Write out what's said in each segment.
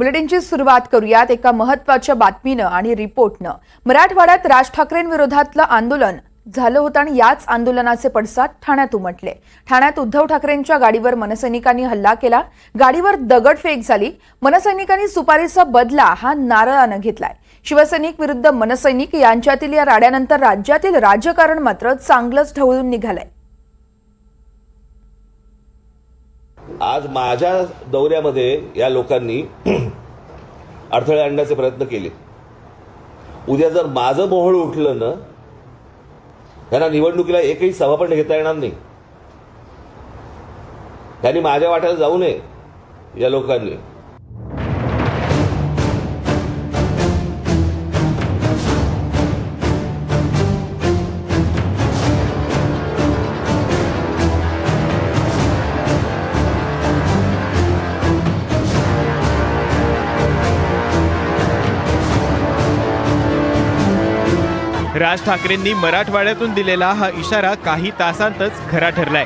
बुलेटिनची सुरुवात करूयात एका महत्त्वाच्या बातमीनं आणि रिपोर्टनं. मराठवाड्यात राज ठाकरेंविरोधातलं आंदोलन झालं होतं आणि याच आंदोलनाचे पडसाद ठाण्यात उमटले. ठाण्यात उद्धव ठाकरेंच्या गाडीवर मनसैनिकांनी हल्ला केला. गाडीवर दगडफेक झाली. मनसैनिकांनी सुपारीचा बदला हा नारळानं घेतलाय. शिवसैनिक विरुद्ध मनसैनिक यांच्यातील या राड्यानंतर राज्यातील राजकारण मात्र चांगलंच ढवळून निघालंय. आज माझ्या दौऱ्यामध्ये या लोकांनी अडथळे आणण्याचे प्रयत्न केले. उद्या जर माझं मोहळ उठलं ना त्यांना निवडणुकीला एकही सभा पण घेता येणार नाही. त्यांनी माझ्या वाट्याला जाऊ नये या लोकांनी. राज ठाकरेंनी मराठवाड्यातून दिलेला हा इशारा काही तासांतच खरा ठरलाय.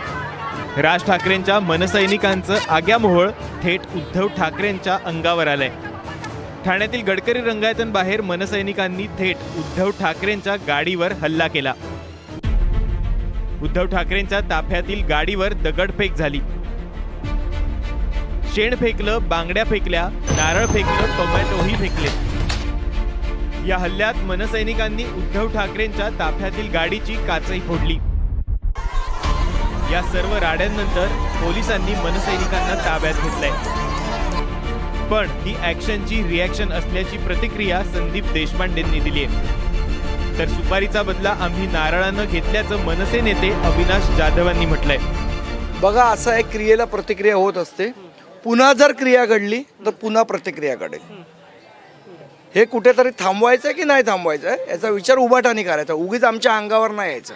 राज ठाकरेंच्या मनसैनिकांचं आग्यामोहळ थेट उद्धव ठाकरेंच्या अंगावर आलंय. ठाण्यातील गडकरी रंगायतन बाहेर मनसैनिकांनी थेट उद्धव ठाकरेंच्या गाडीवर हल्ला केला. उद्धव ठाकरेंच्या ताफ्यातील गाडीवर दगडफेक झाली. शेण फेकलं बांगड्या फेकल्या नारळ फेकलं टोमॅटोही फेकले. या हल्ल्यात मनसैनिकांनी उद्धव ठाकरेंच्या ताफ्यातील गाडीची काचही फोडली. या सर्व राड्यांनंतर पोलिसांनी मनसैनिकांना ताब्यात घेतलंय. पण ही ऍक्शनची रिॲक्शन असल्याची प्रतिक्रिया संदीप देशपांडेंनी दिली आहे. तर सुपारीचा बदला आम्ही नारळानं घेतल्याचं मनसे नेते अविनाश जाधवांनी म्हटलंय. बघा असा एक क्रियेला प्रतिक्रिया होत असते. पुन्हा जर क्रिया घडली तर पुन्हा प्रतिक्रिया घडेल. हे कुठेतरी थांबवायचं आहे की नाही थांबवायचं आहे याचा विचार उभाटाने करायचा. उगीच आमच्या अंगावर नाही यायचं.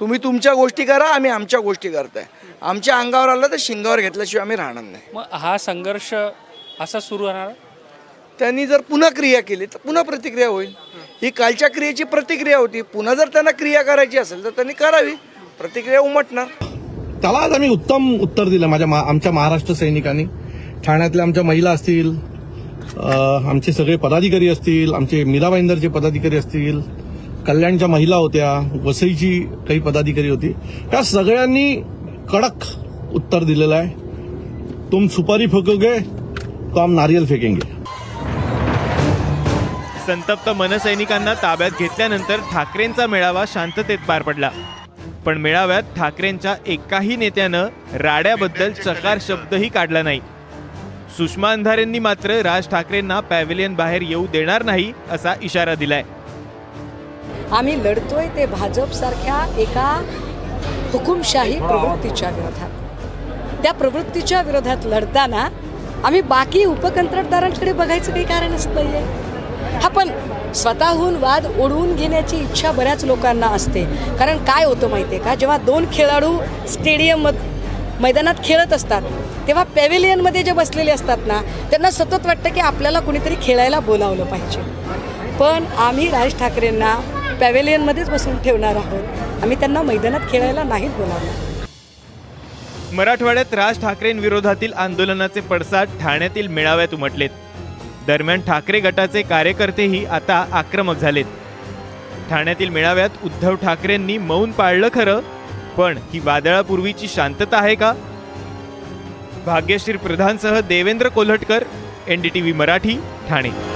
तुम्ही तुमच्या गोष्टी करा आम्ही आमच्या गोष्टी करताय. आमच्या अंगावर आलं तर शिंगावर घेतल्याशिवाय आम्ही राहणार नाही. मग हा संघर्ष असा सुरू राहणार त्यांनी जर पुन्हा क्रिया केली तर पुन्हा प्रतिक्रिया होईल. ही कालच्या क्रियेची प्रतिक्रिया होती. पुन्हा जर त्यांना क्रिया करायची असेल तर त्यांनी करावी. प्रतिक्रिया उमटणार. त्याला आज आम्ही उत्तम उत्तर दिलं. माझ्या मा- आमच्या महाराष्ट्र सैनिकांनी. ठाण्यातल्या आमच्या महिला असतील आमचे सगळे पदाधिकारी असतील आमचे मीरा भाईंदरचे पदाधिकारी असतील कल्याणच्या महिला होत्या वसईची काही पदाधिकारी होती त्या सगळ्यांनी कडक उत्तर दिलेलं आहे. तुम सुपारी फेकोगे तो आम नारियल फेकेंगे. संतप्त मनसैनिकांना ताब्यात घेतल्यानंतर ठाकरेंचा मेळावा शांततेत पार पडला. पण मेळाव्यात ठाकरेंच्या एकाही नेत्यानं राड्याबद्दल चकार शब्दही काढला नाही. सुषमा अंधारेंनी मात्र राज ठाकरेंना पॅव्हिलियन बाहेर येऊ देणार नाही असा इशारा दिलाय. आम्ही लढतोय ते भाजपसारख्या एका हुकुमशाही प्रवृत्तीच्या विरोधात. त्या प्रवृत्तीच्या विरोधात लढताना आम्ही बाकी उपकंत्राटदारांकडे बघायचं काही कारणच नाहीये. हा पण स्वतःहून वाद ओढवून घेण्याची इच्छा बऱ्याच लोकांना असते. कारण काय होतं माहिती आहे का? जेव्हा दोन खेळाडू स्टेडियम मैदानात खेळत असतात तेव्हा पॅव्हिलियनमध्ये जे बसलेले असतात ना त्यांना सतत वाटतं की आपल्याला कुणीतरी खेळायला बोलावलं पाहिजे. पण आम्ही राज ठाकरेंना पॅव्हेलियनमध्येच बसून ठेवणार आहोत. आम्ही त्यांना मैदानात खेळायला नाहीत बोलावणार मराठवाड्यात राज ठाकरेंविरोधातील आंदोलनाचे पडसाद ठाण्यातील मेळाव्यात उमटलेत. दरम्यान ठाकरे गटाचे कार्यकर्तेही आता आक्रमक झालेत. ठाण्यातील मेळाव्यात उद्धव ठाकरेंनी मौन पाळलं खरं पण ही वादळापूर्वीची शांतता आहे का? भाग्यश्री प्रधानसह देवेंद्र कोल्हटकर एनडीटीव्ही मराठी ठाणे.